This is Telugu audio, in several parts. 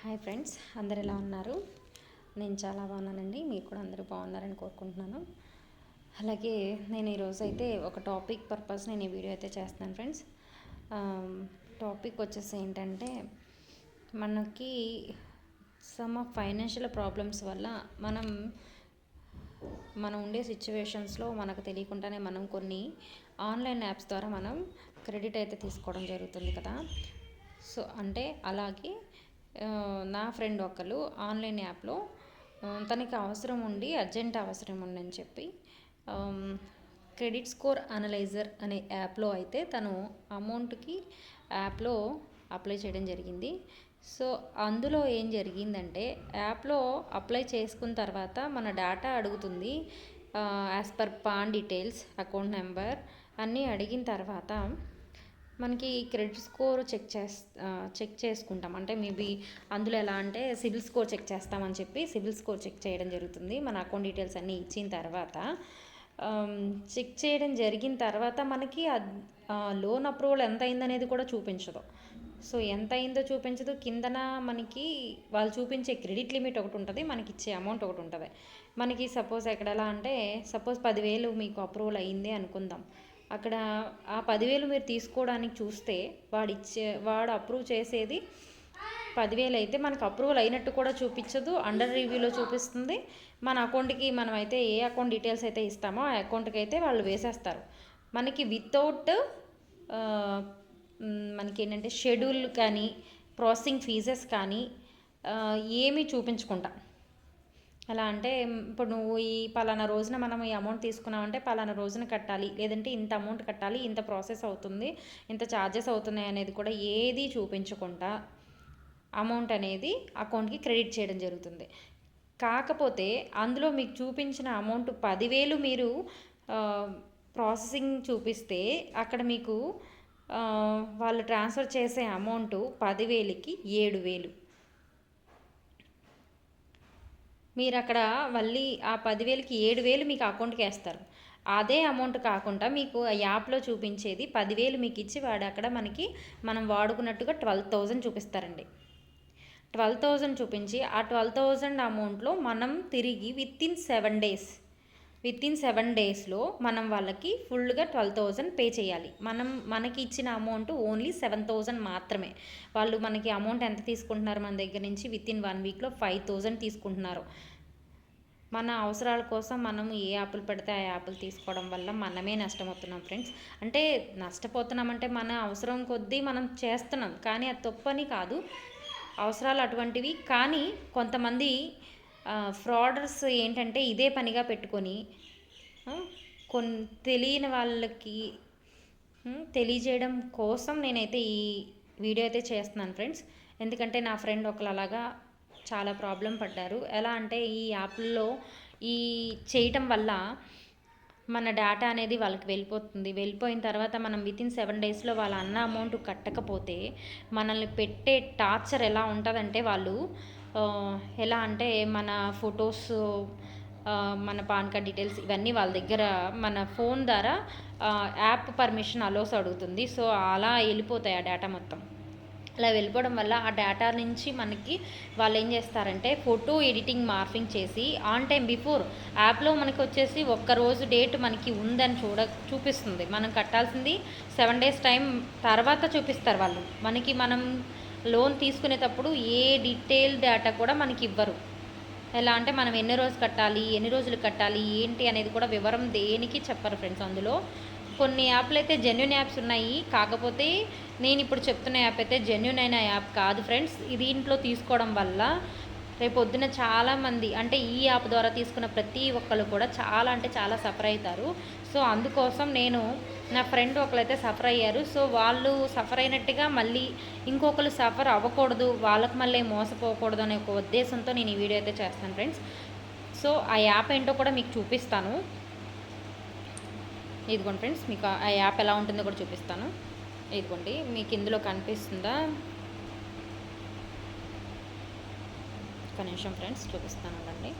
హాయ్ ఫ్రెండ్స్ అందరు ఎలా ఉన్నారు? నేను చాలా బాగున్నానండి మీరు కూడా అందరూ బాగున్నారని కోరుకుంటున్నాను. అలాగే నేను ఈరోజు అయితే ఒక టాపిక్ పర్పస్ నేను ఈ వీడియో అయితే చేస్తున్నాను ఫ్రెండ్స్. టాపిక్ వచ్చేసి ఏంటంటే మనకి సమ్ ఆఫ్ ఫైనాన్షియల్ ప్రాబ్లమ్స్ వల్ల మనం మనం ఉండే సిచ్యువేషన్స్లో మనకు తెలియకుండానే మనం కొన్ని ఆన్లైన్ యాప్స్ ద్వారా మనం క్రెడిట్ అయితే తీసుకోవడం జరుగుతుంది కదా. సో అంటే అలాగే నా ఫ్రెండ్ ఒకరు ఆన్లైన్ యాప్లో తనకి అవసరం ఉండి అర్జెంట్ అవసరం ఉందని చెప్పి క్రెడిట్ స్కోర్ అనలైజర్ అనే యాప్లో అయితే తను అమౌంట్కి యాప్లో అప్లై చేయడం జరిగింది. సో అందులో ఏం జరిగిందంటే యాప్లో అప్లై చేసుకున్న తర్వాత మన డేటా అడుగుతుంది as per PAN details account number అన్నీ అడిగిన తర్వాత మనకి క్రెడిట్ స్కోర్ చెక్ చేస్ చెక్ చేసుకుంటాం. అంటే మేబీ అందులో ఎలా అంటే సిబిల్ స్కోర్ చెక్ చేస్తామని చెప్పి సిబిల్ స్కోర్ చెక్ చేయడం జరుగుతుంది. మన అకౌంట్ డీటెయిల్స్ అన్నీ ఇచ్చిన తర్వాత చెక్ చేయడం జరిగిన తర్వాత మనకి లోన్ అప్రూవల్ ఎంత అయిందనేది కూడా చూపించదు. సో ఎంత అయిందో చూపించదు. కిందన మనకి వాళ్ళు చూపించే క్రెడిట్ లిమిట్ ఒకటి ఉంటుంది మనకి ఇచ్చే అమౌంట్ ఒకటి ఉంటుంది. మనకి సపోజ్ ఎక్కడ ఎలా అంటే సపోజ్ పదివేలు మీకు అప్రూవల్ అయింది అనుకుందాం. అక్కడ ఆ పదివేలు మీరు తీసుకోవడానికి చూస్తే వాడు ఇచ్చే వాడు అప్రూవ్ చేసేది పదివేలు అయితే మనకు అప్రూవల్ అయినట్టు కూడా చూపించదు. అండర్ రివ్యూలో చూపిస్తుంది. మన అకౌంట్కి మనం అయితే ఏ అకౌంట్ డీటెయిల్స్ అయితే ఇస్తామో ఆ అకౌంట్కి అయితే వాళ్ళు వేసేస్తారు. మనకి వితౌట్ మనకి ఏంటంటే షెడ్యూల్ కానీ ప్రాసెసింగ్ ఫీజెస్ కానీ ఏమీ చూపించకుండా. ఎలా అంటే ఇప్పుడు నువ్వు ఈ పలానా రోజున మనం ఈ అమౌంట్ తీసుకున్నామంటే పలానా రోజున కట్టాలి. లేదంటే ఇంత అమౌంట్ కట్టాలి ఇంత ప్రాసెస్ అవుతుంది ఇంత ఛార్జెస్ అవుతున్నాయి అనేది కూడా ఏది చూపించకుండా అమౌంట్ అనేది అకౌంట్కి క్రెడిట్ చేయడం జరుగుతుంది. కాకపోతే అందులో మీకు చూపించిన అమౌంట్ పదివేలు మీరు ప్రాసెసింగ్ చూపిస్తే అక్కడ మీకు వాళ్ళు ట్రాన్స్ఫర్ చేసే అమౌంట్ పదివేలకి ఏడు వేలు. మీరు అక్కడ మళ్ళీ ఆ పదివేలకి ఏడు వేలు మీకు అకౌంట్కి వేస్తారు. అదే అమౌంట్ కాకుండా మీకు ఆ యాప్లో చూపించేది పదివేలు మీకు ఇచ్చి వాడు అక్కడ మనకి మనం వాడుకున్నట్టుగా ట్వెల్వ్ థౌజండ్ చూపిస్తారండి. ట్వెల్వ్ థౌజండ్ చూపించి ఆ ట్వెల్వ్ థౌజండ్ అమౌంట్లో మనం తిరిగి within seven days within seven డేస్లో మనం వాళ్ళకి ఫుల్గా ట్వెల్వ్ థౌజండ్ పే చేయాలి. మనం మనకి ఇచ్చిన అమౌంట్ ఓన్లీ సెవెన్ థౌజండ్ మాత్రమే. వాళ్ళు మనకి అమౌంట్ ఎంత తీసుకుంటున్నారు మన దగ్గర నుంచి? విత్ ఇన్ వన్ వీక్లో ఫైవ్ థౌజండ్ తీసుకుంటున్నారు. మన అవసరాల కోసం మనం ఏ యాప్లు పెడితే ఆ యాప్లు తీసుకోవడం వల్ల మనమే నష్టమవుతున్నాం ఫ్రెండ్స్ అంటే నష్టపోతున్నామంటే మన అవసరం కొద్దీ మనం చేస్తున్నాం. కానీ అది తప్పని కాదు. అవసరాలు అటువంటివి కానీ కొంతమంది ఫ్రాడర్స్ ఏంటంటే ఇదే పనిగా పెట్టుకొని కొన్ని తెలియని వాళ్ళకి తెలియజేయడం కోసం నేనైతే ఈ వీడియో అయితే చేస్తున్నాను ఫ్రెండ్స్. ఎందుకంటే నా ఫ్రెండ్ ఒకరు అలాగా చాలా ప్రాబ్లం పడ్డారు. ఎలా అంటే ఈ యాప్లో ఈ చేయటం వల్ల మన డేటా అనేది వాళ్ళకి వెళ్ళిపోతుంది. వెళ్ళిపోయిన తర్వాత మనం విత్ ఇన్ సెవెన్ డేస్లో వాళ్ళ అన్న అమౌంట్ కట్టకపోతే మనల్ని పెట్టే టార్చర్ ఎలా ఉంటుందంటే వాళ్ళు ఎలా అంటే మన ఫొటోస్ మన పాన్ కార్డ్ డీటెయిల్స్ ఇవన్నీ వాళ్ళ దగ్గర మన ఫోన్ ద్వారా యాప్ పర్మిషన్ అలోస్ అడుగుతుంది. సో అలా వెళ్ళిపోతాయి ఆ డేటా మొత్తం. అలా వెళ్ళిపోవడం వల్ల ఆ డేటా నుంచి మనకి వాళ్ళు ఏం చేస్తారంటే ఫోటో ఎడిటింగ్ మార్ఫింగ్ చేసి ఆన్ టైం బిఫోర్ యాప్లో మనకి వచ్చేసి ఒక్క రోజు డేట్ మనకి ఉందని చూడ చూపిస్తుంది. మనం కట్టాల్సింది సెవెన్ డేస్ టైం తర్వాత చూపిస్తారు వాళ్ళు. మనకి మనం లోన్ తీసుకునేటప్పుడు ఏ డీటెయిల్ డేటా కూడా మనకి ఇవ్వరు ఎలా అంటే మనం ఎన్ని రోజులు కట్టాలి ఎన్ని రోజులు కట్టాలి ఏంటి అనేది కూడా వివరం దేనికి చెప్పరు ఫ్రెండ్స్ అందులో. కొన్ని యాప్లు అయితే జెన్యున్ యాప్స్ ఉన్నాయి. కాకపోతే నేను ఇప్పుడు చెప్తున్న యాప్ అయితే జెన్యున్ అయిన యాప్ కాదు ఫ్రెండ్స్. దీంట్లో తీసుకోవడం వల్ల రేపు చాలామంది అంటే ఈ యాప్ ద్వారా తీసుకున్న ప్రతి ఒక్కరు కూడా చాలా అంటే చాలా సఫర్ అవుతారు. సో అందుకోసం నేను నా ఫ్రెండ్ ఒకరైతే సఫర్ అయ్యారు. సో వాళ్ళు సఫర్ అయినట్టుగా మళ్ళీ ఇంకొకరు సఫర్ అవ్వకూడదు వాళ్ళకి మళ్ళీ మోసపోకూడదు అనే ఒక ఉద్దేశంతో నేను ఈ వీడియో అయితే చేస్తాను ఫ్రెండ్స్. సో ఆ యాప్ ఏంటో కూడా మీకు చూపిస్తాను. ఇదిగోండి ఫ్రెండ్స్ మీకు ఆ యాప్ ఎలా ఉంటుందో కూడా చూపిస్తాను. ఇదిగోండి మీకు ఇందులో కనిపిస్తుందా? ఒక్క నిమిషం ఫ్రెండ్స్ చూపిస్తాను అండి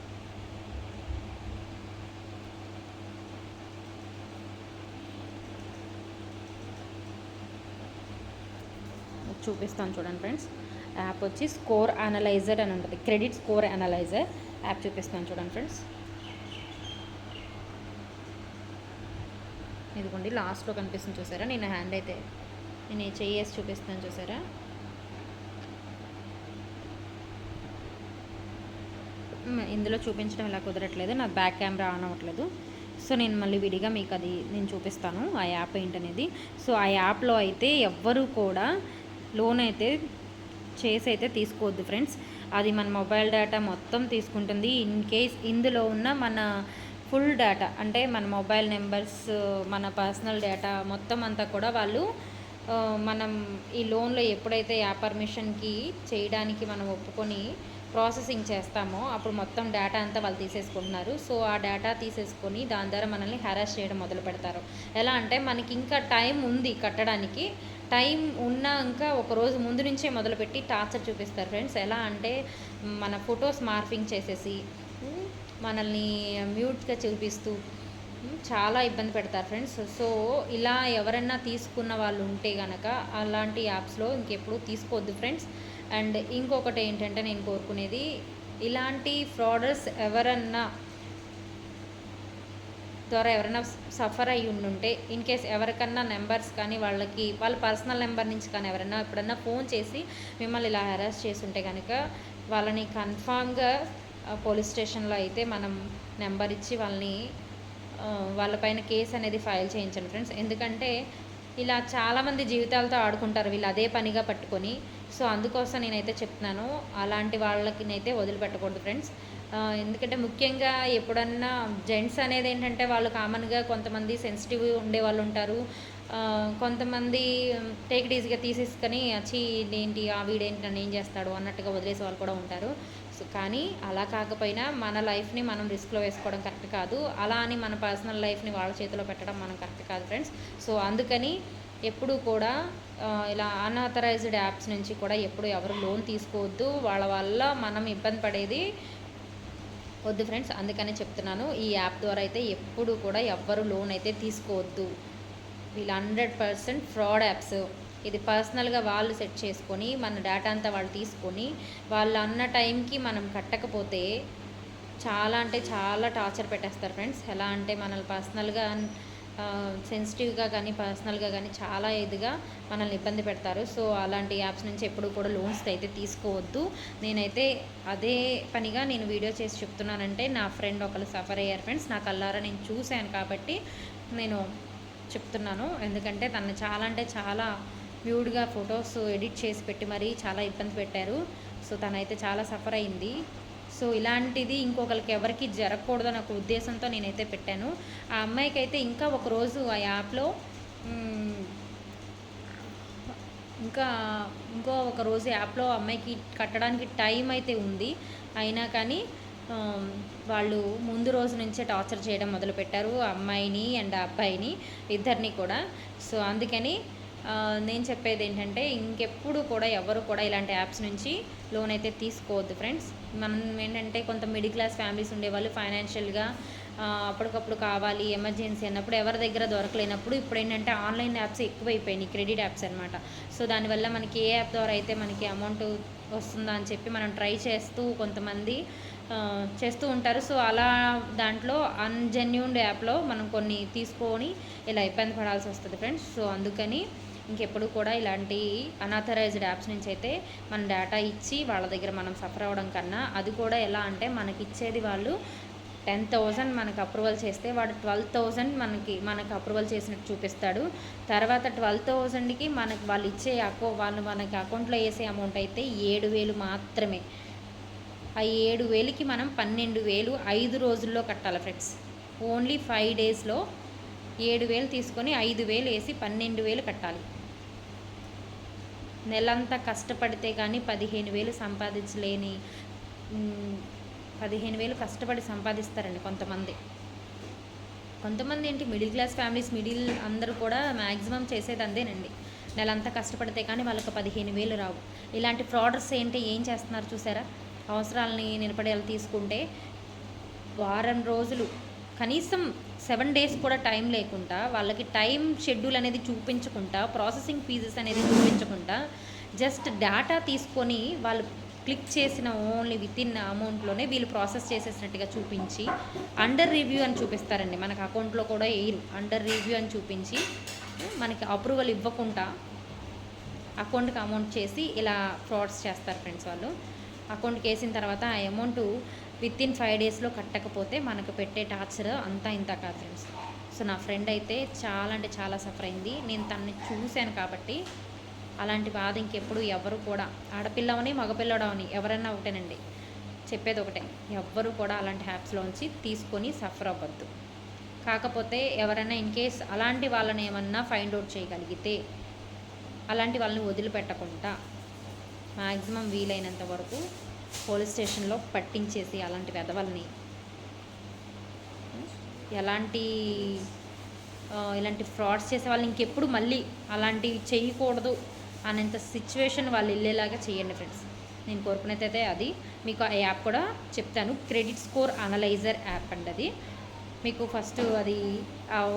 చూపిస్తాను చూడండి ఫ్రెండ్స్. యాప్ వచ్చి స్కోర్ అనలైజర్ అని ఉంటుంది. క్రెడిట్ స్కోర్ అనలైజర్ యాప్ చూపిస్తాను చూడండి ఫ్రెండ్స్. ఇదిగోండి లాస్ట్లో కనిపిస్తుంది చూసారా? నేను హ్యాండ్ అయితే నేను చెయ్యేసి చూపిస్తాను చూసారా? ఇందులో చూపించడం ఇలా కుదరట్లేదు. నాకు బ్యాక్ కెమెరా ఆన్ అవ్వట్లేదు. సో నేను మళ్ళీ విడిగా మీకు అది నేను చూపిస్తాను ఆ యాప్ ఏంటనేది. సో ఆ యాప్లో అయితే ఎవ్వరూ కూడా లోన్ అయితే చేసి అయితే తీసుకోవద్దు ఫ్రెండ్స్ అది మన మొబైల్ డేటా మొత్తం తీసుకుంటుంది. ఇన్ కేస్ ఇందులో ఉన్న మన ఫుల్ డేటా అంటే మన మొబైల్ నెంబర్స్ మన పర్సనల్ డేటా మొత్తం అంతా కూడా వాళ్ళు మనం ఈ లోన్లో ఎప్పుడైతే యాప్ పర్మిషన్కి చేయడానికి మనం ఒప్పుకొని ప్రాసెసింగ్ చేస్తామో అప్పుడు మొత్తం డేటా అంతా వాళ్ళు తీసేసుకుంటున్నారు. సో ఆ డేటా తీసేసుకొని దాని ద్వారా మనల్ని హెరాస్ చేయడం మొదలు పెడతారు. ఎలా అంటే మనకి ఇంకా టైం ఉంది కట్టడానికి. టైం ఉన్నా ఇంకా ఒక రోజు ముందు నుంచే మొదలుపెట్టి టార్చర్ చూపిస్తారు ఫ్రెండ్స్. ఎలా అంటే మన ఫొటోస్ మార్ఫింగ్ చేసేసి మనల్ని మ్యూట్గా చూపిస్తూ చాలా ఇబ్బంది పెడతారు ఫ్రెండ్స్. సో ఇలా ఎవరైనా తీసుకున్న వాళ్ళు ఉంటే కనుక అలాంటి యాప్స్లో ఇంకెప్పుడు తీసుకోవద్దు ఫ్రెండ్స్. అండ్ ఇంకొకటి ఏంటంటే నేను కోరుకునేది ఇలాంటి ఫ్రాడర్స్ ఎవరన్నా ద్వారా ఎవరైనా సఫర్ అయ్యి ఉండుంటే ఇన్ కేస్ ఎవరికన్నా నెంబర్స్ కానీ వాళ్ళకి వాళ్ళ పర్సనల్ నెంబర్ నుంచి కానీ ఎవరైనా ఎప్పుడన్నా ఫోన్ చేసి మిమ్మల్ని ఇలా హెరాస్ చేసి ఉంటే కనుక వాళ్ళని కన్ఫామ్గా పోలీస్ స్టేషన్లో అయితే మనం నెంబర్ ఇచ్చి వాళ్ళని వాళ్ళపైన కేసు అనేది ఫైల్ చేయించండి ఫ్రెండ్స్. ఎందుకంటే ఇలా చాలామంది జీవితాలతో ఆడుకుంటారు వీళ్ళు అదే పనిగా పట్టుకొని. సో అందుకోసం నేనైతే చెప్తున్నాను అలాంటి వాళ్ళకి వదిలిపెట్టకూడదు ఫ్రెండ్స్. ఎందుకంటే ముఖ్యంగా ఎప్పుడన్నా జెంట్స్ అనేది ఏంటంటే వాళ్ళు కామన్గా కొంతమంది సెన్సిటివ్ ఉండే వాళ్ళు ఉంటారు. కొంతమంది టేక్ ఈజీగా తీసేసుకొని వచ్చి ఏంటి ఆ వీడేంటి నన్ను ఏం చేస్తాడు? అన్నట్టుగా వదిలేసే వాళ్ళు కూడా ఉంటారు. కానీ అలా కాకపోయినా మన లైఫ్ని మనం రిస్క్లో వేసుకోవడం కరెక్ట్ కాదు. అలా అని మన పర్సనల్ లైఫ్ని వాళ్ళ చేతిలో పెట్టడం మనం కరెక్ట్ కాదు ఫ్రెండ్స్. సో అందుకని ఎప్పుడు కూడా ఇలా అన్ఆథరైజ్డ్ యాప్స్ నుంచి కూడా ఎప్పుడు ఎవరు లోన్ తీసుకోవద్దు. వాళ్ళ వల్ల మనం ఇబ్బంది పడేది వద్దు ఫ్రెండ్స్. అందుకనే చెప్తున్నాను. ఈ యాప్ ద్వారా అయితే ఎప్పుడు కూడా ఎవ్వరు లోన్ అయితే తీసుకోవద్దు. వీళ్ళు హండ్రెడ్ పర్సెంట్ ఫ్రాడ్ యాప్స్. ఇది పర్సనల్గా వాళ్ళు సెట్ చేసుకొని మన డేటా అంతా వాళ్ళు తీసుకొని వాళ్ళు అన్న టైంకి మనం కట్టకపోతే చాలా అంటే చాలా టార్చర్ పెట్టేస్తారు ఫ్రెండ్స్. ఎలా అంటే మనల్ని పర్సనల్గా సెన్సిటివ్గా కానీ పర్సనల్గా కానీ చాలా ఇదిగా మనల్ని ఇబ్బంది పెడతారు. సో అలాంటి యాప్స్ నుంచి ఎప్పుడు కూడా లోన్స్ అయితే తీసుకోవద్దు. నేనైతే అదే పనిగా నేను వీడియో చేసి చెప్తున్నానంటే నా ఫ్రెండ్ ఒకరు సఫర్ అయ్యారు ఫ్రెండ్స్. నా కల్లారా నేను చూశాను కాబట్టి నేను చెప్తున్నాను. ఎందుకంటే తను చాలా అంటే చాలా వ్యూడ్గా ఫొటోస్ ఎడిట్ చేసి పెట్టి మరీ చాలా ఇబ్బంది పెట్టారు. సో తనైతే చాలా సఫర్ అయింది. సో ఇలాంటిది ఇంకొకరికి ఎవరికి జరగకూడదు ఒక ఉద్దేశంతో నేనైతే పెట్టాను. ఆ అమ్మాయికి అయితే ఇంకా ఒక రోజు ఆ యాప్లో ఇంకా ఇంకో ఒక రోజు యాప్లో అమ్మాయికి కట్టడానికి టైం అయితే ఉంది. అయినా కానీ వాళ్ళు ముందు రోజు నుంచే టార్చర్ చేయడం మొదలుపెట్టారు. ఆ అమ్మాయిని అండ్ ఆ అబ్బాయిని ఇద్దరిని కూడా. సో అందుకని నేను చెప్పేది ఏంటంటే ఇంకెప్పుడు కూడా ఎవరు కూడా ఇలాంటి యాప్స్ నుంచి లోన్ అయితే తీసుకోవద్దు ఫ్రెండ్స్. మనం ఏంటంటే కొంత మిడిల్ క్లాస్ ఫ్యామిలీస్ ఉండేవాళ్ళు ఫైనాన్షియల్గా అప్పటికప్పుడు కావాలి ఎమర్జెన్సీ అన్నప్పుడు ఎవరి దగ్గర దొరకలేనప్పుడు ఇప్పుడు ఏంటంటే ఆన్లైన్ యాప్స్ ఎక్కువైపోయినాయి క్రెడిట్ యాప్స్ అనమాట సో దానివల్ల మనకి ఏ యాప్ ద్వారా అయితే మనకి అమౌంట్ వస్తుందా అని చెప్పి మనం ట్రై చేస్తూ కొంతమంది చేస్తూ ఉంటారు. సో అలా దాంట్లో అన్జెన్యూన్డ్ యాప్లో మనం కొన్ని తీసుకొని ఇలా ఇబ్బంది పడాల్సి వస్తుంది ఫ్రెండ్స్. సో అందుకని ఇంకెప్పుడు కూడా ఇలాంటి అనాథరైజ్డ్ యాప్స్ నుంచి అయితే మన డేటా ఇచ్చి వాళ్ళ దగ్గర మనం సఫర్ అవ్వడం కన్నా అది కూడా ఎలా అంటే మనకి ఇచ్చేది వాళ్ళు టెన్ థౌజండ్ మనకు అప్రూవల్ చేస్తే వాడు ట్వెల్వ్ థౌజండ్ మనకి మనకు అప్రూవల్ చేసినట్టు చూపిస్తాడు. తర్వాత ట్వెల్వ్ థౌజండ్కి మనకి వాళ్ళు ఇచ్చే అకౌ వాళ్ళు మనకి అకౌంట్లో వేసే అమౌంట్ అయితే ఏడు వేలు మాత్రమే. ఆ ఏడు వేలకి మనం పన్నెండు వేలు ఐదు రోజుల్లో కట్టాలి ఫ్రెండ్స్ ఓన్లీ ఫైవ్ డేస్లో ఏడు వేలు తీసుకొని ఐదు వేలు వేసి పన్నెండు వేలు కట్టాలి. నెలంతా కష్టపడితే కానీ పదిహేను వేలు సంపాదించలేని పదిహేను వేలు కష్టపడి సంపాదిస్తారండి కొంతమంది. కొంతమంది ఏంటి మిడిల్ క్లాస్ ఫ్యామిలీస్ మిడిల్ అందరూ కూడా మ్యాక్సిమం చేసేది అందేనండి. నెలంతా కష్టపడితే కానీ వాళ్ళకి పదిహేను వేలు రావు. ఇలాంటి ఫ్రాడర్స్ ఏంటి ఏం చేస్తున్నారు చూసారా? అవసరాలని నిలబడేలా తీసుకుంటే వారం రోజులు కనీసం సెవెన్ డేస్ కూడా టైం లేకుండా వాళ్ళకి టైం షెడ్యూల్ అనేది చూపించకుండా ప్రాసెసింగ్ ఫీజెస్ అనేది చూపించకుండా జస్ట్ డేటా తీసుకొని వాళ్ళు క్లిక్ చేసిన ఓన్లీ విత్ ఇన్ అమౌంట్లోనే వీళ్ళు ప్రాసెస్ చేసేసినట్టుగా చూపించి అండర్ రివ్యూ అని చూపిస్తారండి. మనకు అకౌంట్లో కూడా వేయరు అండర్ రివ్యూ అని చూపించి మనకి అప్రూవల్ ఇవ్వకుండా అకౌంట్కి అమౌంట్ చేసి ఇలా ఫ్రాడ్స్ చేస్తారు ఫ్రెండ్స్ వాళ్ళు. అకౌంట్కి వేసిన తర్వాత ఆ అమౌంట్ విత్ ఇన్ ఫైవ్ డేస్లో కట్టకపోతే మనకు పెట్టే టార్చర్ అంతా ఇంత కాదు ఫ్రెండ్స్ సో నా ఫ్రెండ్ అయితే చాలా అంటే చాలా సఫర్ అయింది. నేను తనని చూశాను కాబట్టి అలాంటి బాధ ఇంకెప్పుడు ఎవరు కూడా ఆడపిల్లవని మగపిల్లడవని ఎవరైనా ఒకటేనండి. చెప్పేది ఒకటే ఎవ్వరు కూడా అలాంటి యాప్స్లోంచి తీసుకొని సఫర్ అవ్వద్దు. కాకపోతే ఎవరైనా ఇన్ కేస్ అలాంటి వాళ్ళని ఏమన్నా ఫైండ్ అవుట్ చేయగలిగితే అలాంటి వాళ్ళని వదిలిపెట్టకుండా మ్యాక్సిమం వీలైనంత వరకు పోలీస్ స్టేషన్లో పట్టించేసి అలాంటి వెధవల్ని. ఎలాంటి ఇలాంటి ఫ్రాడ్స్ చేసే వాళ్ళు ఇంకెప్పుడు మళ్ళీ అలాంటివి చేయకూడదు అనేంత సిచ్యువేషన్ వాళ్ళు వెళ్ళేలాగా చేయండి ఫ్రెండ్స్. నేను కోరుకునేదైతే అది. మీకు ఆ యాప్ కూడా చెప్తాను. క్రెడిట్ స్కోర్ అనలైజర్ యాప్ అండి అది. మీకు ఫస్ట్ అది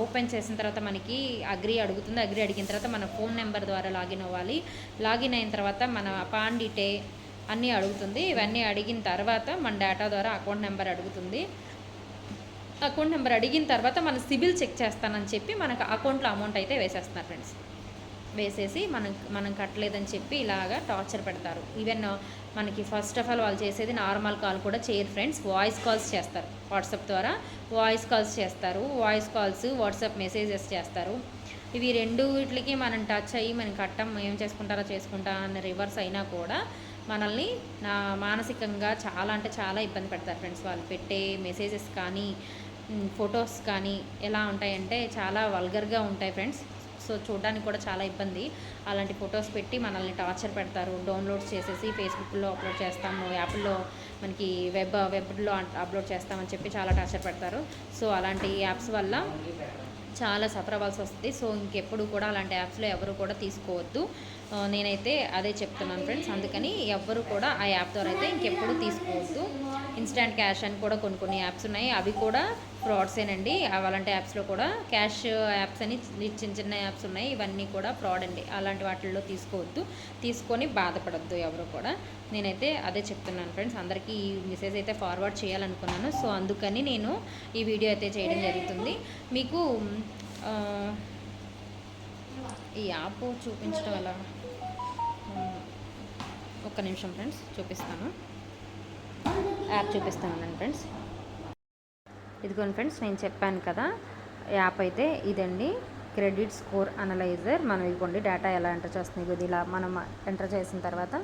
ఓపెన్ చేసిన తర్వాత మనకి అగ్రి అడుగుతుంది. అగ్రి అడిగిన తర్వాత మన ఫోన్ నెంబర్ ద్వారా లాగిన్ అవ్వాలి. లాగిన్ అయిన తర్వాత మన పాన్ డీటే అన్నీ అడుగుతుంది. ఇవన్నీ అడిగిన తర్వాత మన డేటా ద్వారా అకౌంట్ నెంబర్ అడుగుతుంది. అకౌంట్ నెంబర్ అడిగిన తర్వాత మన సిబిల్ చెక్ చేస్తానని చెప్పి మనకు అకౌంట్లో అమౌంట్ అయితే వేసేస్తున్నారు ఫ్రెండ్స్ వేసేసి మనం మనం కట్టలేదని చెప్పి ఇలాగా టార్చర్ పెడతారు. ఈవెన్ మనకి ఫస్ట్ ఆఫ్ ఆల్ వాళ్ళు చేసేది నార్మల్ కాల్ కూడా చేయరు ఫ్రెండ్స్ వాయిస్ కాల్స్ చేస్తారు. వాట్సాప్ ద్వారా వాయిస్ కాల్స్ చేస్తారు. వాయిస్ కాల్స్ వాట్సాప్ మెసేజెస్ చేస్తారు. ఇవి రెండు వీటికి మనం టచ్ అయ్యి మనం కట్టం ఏం చేసుకుంటారో చేసుకుంటా అని రివర్స్ అయినా కూడా మనల్ని నా మానసికంగా చాలా అంటే చాలా ఇబ్బంది పెడతారు ఫ్రెండ్స్ వాళ్ళు. పెట్టే మెసేజెస్ కానీ ఫొటోస్ కానీ ఎలా ఉంటాయంటే చాలా వల్గర్గా ఉంటాయి ఫ్రెండ్స్. సో చూడడానికి కూడా చాలా ఇబ్బంది. అలాంటి ఫొటోస్ పెట్టి మనల్ని టార్చర్ పెడతారు. డౌన్లోడ్ చేసేసి ఫేస్బుక్లో అప్లోడ్ చేస్తాము యాప్లో మనకి వెబ్ వెబ్లో అప్లోడ్ చేస్తామని చెప్పి చాలా టార్చర్ పెడతారు. సో అలాంటి యాప్స్ వల్ల చాలా సఫర్ అవ్వాల్సి వస్తుంది. సో ఇంకెప్పుడు కూడా అలాంటి యాప్స్లో ఎవరు కూడా తీసుకోవద్దు. నేనైతే అదే చెప్తున్నాను ఫ్రెండ్స్. అందుకని ఎవ్వరు కూడా ఆ యాప్ ద్వారా అయితే ఇంకెప్పుడు తీసుకోవద్దు. ఇన్స్టాంట్ క్యాష్ అని కూడా కొన్ని కొన్ని యాప్స్ ఉన్నాయి. అవి కూడా ఫ్రాడ్సేనండి. అలాంటి యాప్స్లో కూడా క్యాష్ యాప్స్ అని చిన్న చిన్న యాప్స్ ఉన్నాయి. ఇవన్నీ కూడా ఫ్రాడ్ అండి. అలాంటి వాటిల్లో తీసుకోవద్దు. తీసుకొని బాధపడద్దు ఎవరు కూడా. నేనైతే అదే చెప్తున్నాను ఫ్రెండ్స్. అందరికీ ఈ మెసేజ్ అయితే ఫార్వర్డ్ చేయాలనుకున్నాను. సో అందుకని నేను ఈ వీడియో అయితే చేయడం జరుగుతుంది. మీకు ఈ యాప్ చూపించడం ఎలా? ఒక్క నిమిషం ఫ్రెండ్స్. చూపిస్తాను. యాప్ చూపిస్తాను ఫ్రెండ్స్. ఇదిగోండి ఫ్రెండ్స్ నేను చెప్పాను కదా యాప్ అయితే ఇదండి. Credit score analyser. మనం ఇదిగోండి డేటా ఎలా ఎంటర్ చేస్తుంది ఇది ఇలా మనం ఎంటర్ చేసిన తర్వాత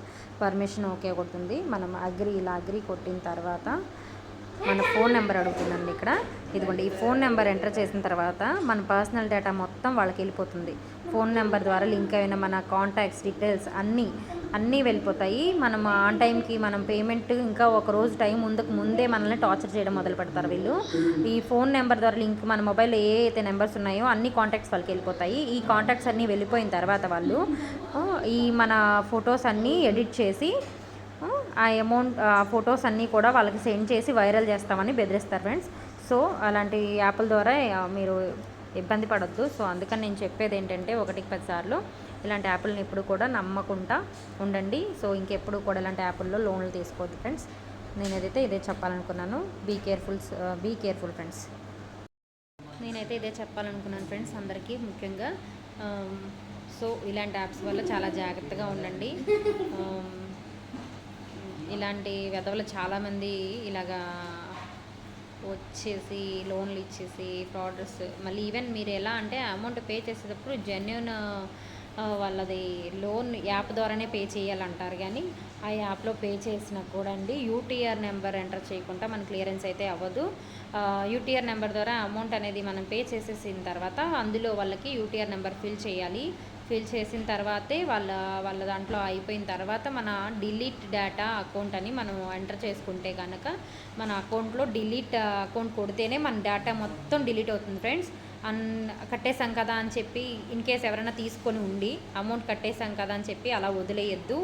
పర్మిషన్ ఓకే కొడుతుంది. మనం అగ్రి ఇలా అగ్రి కొట్టిన తర్వాత మన ఫోన్ నెంబర్ అడుగుతుందండి ఇక్కడ. ఇదిగోండి ఈ ఫోన్ నెంబర్ ఎంటర్ చేసిన తర్వాత మన పర్సనల్ డేటా మొత్తం వాళ్ళకి వెళ్ళిపోతుంది. ఫోన్ నెంబర్ ద్వారా లింక్ అయిన మన కాంటాక్ట్స్ డీటెయిల్స్ అన్నీ అన్నీ వెళ్ళిపోతాయి. మనం ఆన్ టైంకి మనం పేమెంట్ ఇంకా ఒక రోజు టైం ముందుకు ముందే మనల్ని టార్చర్ చేయడం మొదలు పెడతారు వీళ్ళు. ఈ ఫోన్ నెంబర్ ద్వారా లింక్ మన మొబైల్లో ఏ అయితే నెంబర్స్ ఉన్నాయో అన్ని కాంటాక్ట్స్ వాళ్ళకి వెళ్ళిపోతాయి. ఈ కాంటాక్ట్స్ అన్నీ వెళ్ళిపోయిన తర్వాత వాళ్ళు ఈ మన ఫొటోస్ అన్నీ ఎడిట్ చేసి ఆ, అమౌంట్ ఆ ఫొటోస్ అన్నీ కూడా వాళ్ళకి సెండ్ చేసి వైరల్ చేస్తామని బెదిరిస్తారు ఫ్రెండ్స్. సో అలాంటి యాప్ల ద్వారా మీరు ఇబ్బంది పడొద్దు. సో అందుకని నేను చెప్పేది ఏంటంటే ఒకటికి పదిసార్లు ఇలాంటి యాప్లను ఎప్పుడు కూడా నమ్మకుండా ఉండండి. సో ఇంకెప్పుడు కూడా ఇలాంటి యాప్ల్లో లోన్లు తీసుకోవద్దు ఫ్రెండ్స్. నేను ఏదైతే ఇదే చెప్పాలనుకున్నాను be careful be careful friends. నేనైతే ఇదే చెప్పాలనుకున్నాను ఫ్రెండ్స్ అందరికీ ముఖ్యంగా. సో ఇలాంటి యాప్స్ వల్ల చాలా జాగ్రత్తగా ఉండండి. ఇలాంటి వెధవలు చాలామంది ఇలాగా వచ్చేసి లోన్లు ఇచ్చేసి ఫ్రాడర్స్ మళ్ళీ ఈవెన్ మీరు ఎలా అంటే అమౌంట్ పే చేసేటప్పుడు జెన్యున్ వాళ్ళది లోన్ యాప్ ద్వారానే పే చేయాలంటారు. కానీ ఆ యాప్లో పే చేసినా కూడా అండి యూటీఆర్ నెంబర్ ఎంటర్ చేయకుండా మన క్లియరెన్స్ అయితే అవ్వదు. యూటీఆర్ నెంబర్ ద్వారా అమౌంట్ అనేది మనం పే చేసేసిన తర్వాత అందులో వాళ్ళకి యూటీఆర్ నెంబర్ ఫిల్ చేయాలి. ఫిల్ చేసిన తర్వాతే వాళ్ళ వాళ్ళ దాంట్లో అయిపోయిన తర్వాత మన డిలీట్ డేటా అకౌంట్ అని మనం ఎంటర్ చేసుకుంటే కనుక మన అకౌంట్లో డిలీట్ అకౌంట్ కొడితేనే మన డేటా మొత్తం డిలీట్ అవుతుంది ఫ్రెండ్స్. అన్ కట్టేసాం కదా అని చెప్పి ఇన్ కేస్ ఎవరైనా తీసుకొని ఉండి అమౌంట్ కట్టేసాం కదా అని చెప్పి అలా వదిలేయద్దు.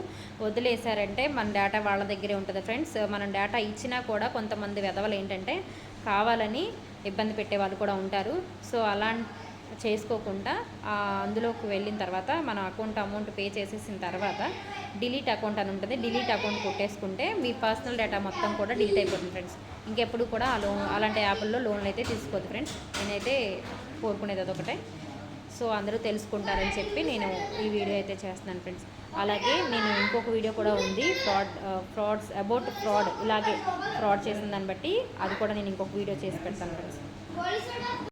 వదిలేసారంటే మన డేటా వాళ్ళ దగ్గరే ఉంటుంది ఫ్రెండ్స్. మనం డేటా ఇచ్చినా కూడా కొంతమంది వెధవలు ఏంటంటే కావాలని ఇబ్బంది పెట్టే వాళ్ళు కూడా ఉంటారు. సో అలా చేసుకోకుండా అందులోకి వెళ్ళిన తర్వాత మన అకౌంట్ అమౌంట్ పే చేసేసిన తర్వాత డిలీట్ అకౌంట్ అని ఉంటుంది. డిలీట్ అకౌంట్ కొట్టేసుకుంటే మీ పర్సనల్ డేటా మొత్తం కూడా డిలీట్ అయిపోతుంది ఫ్రెండ్స్. ఇంకెప్పుడు కూడా ఆ లోన్ అలాంటి యాప్ల్లో లోన్లు అయితే తీసుకోవద్దు ఫ్రెండ్స్. నేనైతే కోరుకునేది అదొకటే. సో అందరూ తెలుసుకుంటారని చెప్పి నేను ఈ వీడియో అయితే చేస్తున్నాను ఫ్రెండ్స్. అలాగే నేను ఇంకొక వీడియో కూడా ఉంది. ఫ్రాడ్ ఫ్రాడ్స్ అబౌట్ ఫ్రాడ్ ఇలాగే ఫ్రాడ్ చేసిన దాన్ని బట్టి అది కూడా నేను ఇంకొక వీడియో చేసి పెడతాను ఫ్రెండ్స్.